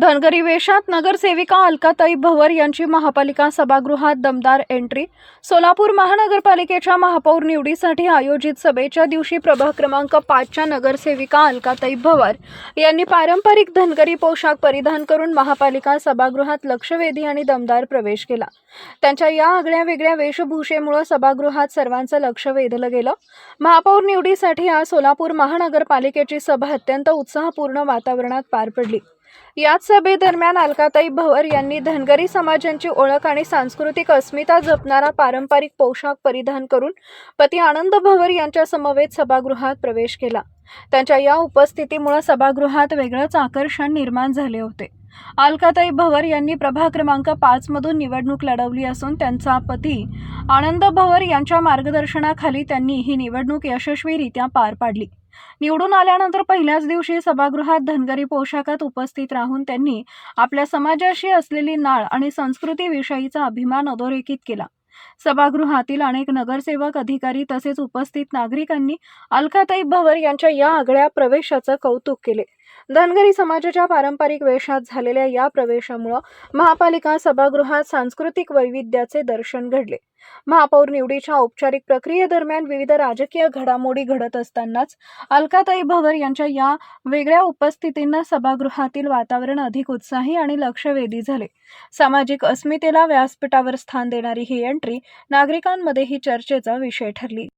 धनगरी वेशात नगरसेविका अलकाताई भवर यांची महापालिका सभागृहात दमदार एंट्री. सोलापूर महानगरपालिकेच्या महापौर निवडीसाठी आयोजित सभेच्या दिवशी प्रभाग क्रमांक पाचच्या नगरसेविका अलकाताई भवर यांनी पारंपरिक धनगरी पोशाख परिधान करून महापालिका सभागृहात लक्षवेधी आणि दमदार प्रवेश केला. त्यांच्या या आगळ्या वेगळ्या वेशभूषेमुळे सभागृहात सर्वांचं लक्ष वेधलं गेलं. महापौर निवडीसाठी आज सोलापूर महानगरपालिकेची सभा अत्यंत उत्साहपूर्ण वातावरणात पार पडली. याच सभेदरम्यान अलकाताई भवर यांनी धनगरी समाजांची ओळख आणि सांस्कृतिक अस्मिता जपणारा पारंपरिक पोशाख परिधान करून पती आनंद भवर यांच्या समवेत सभागृहात प्रवेश केला. त्यांच्या या उपस्थितीमुळे सभागृहात वेगळंच आकर्षण निर्माण झाले होते. अलकाताई भवर यांनी प्रभा क्रमांक पाच मधून निवडणूक लढवली असून त्यांचा पती आनंद भवर यांच्या मार्गदर्शनाखाली त्यांनी ही निवडणूक यशस्वीरित्या पार पाडली. निवडून आल्यानंतर पहिल्याच दिवशी सभागृहात धनगरी पोशाखात उपस्थित राहून त्यांनी आपल्या समाजाशी असलेली नाळ आणि संस्कृतीविषयीचा अभिमान अधोरेखित केला. सभागृहातील अनेक नगरसेवक अधिकारी तसेच उपस्थित नागरिकांनी अलकाताई भवर यांच्या या आगळ्या प्रवेशाचं कौतुक केले. धनगरी समाजाच्या पारंपरिक वेशात झालेल्या या प्रवेशामुळं महापालिका सभागृहात सांस्कृतिक वैविध्याचे दर्शन घडले. महापौर निवडीच्या औपचारिक प्रक्रियेदरम्यान विविध राजकीय घडामोडी घडत असतानाच अलकाताई भवर यांच्या या वेगळ्या उपस्थितींना सभागृहातील वातावरण अधिक उत्साही आणि लक्षवेधी झाले. सामाजिक अस्मितेला व्यासपीठावर स्थान देणारी ही एंट्री नागरिकांमध्ये ही चर्चेचा विषय ठरली.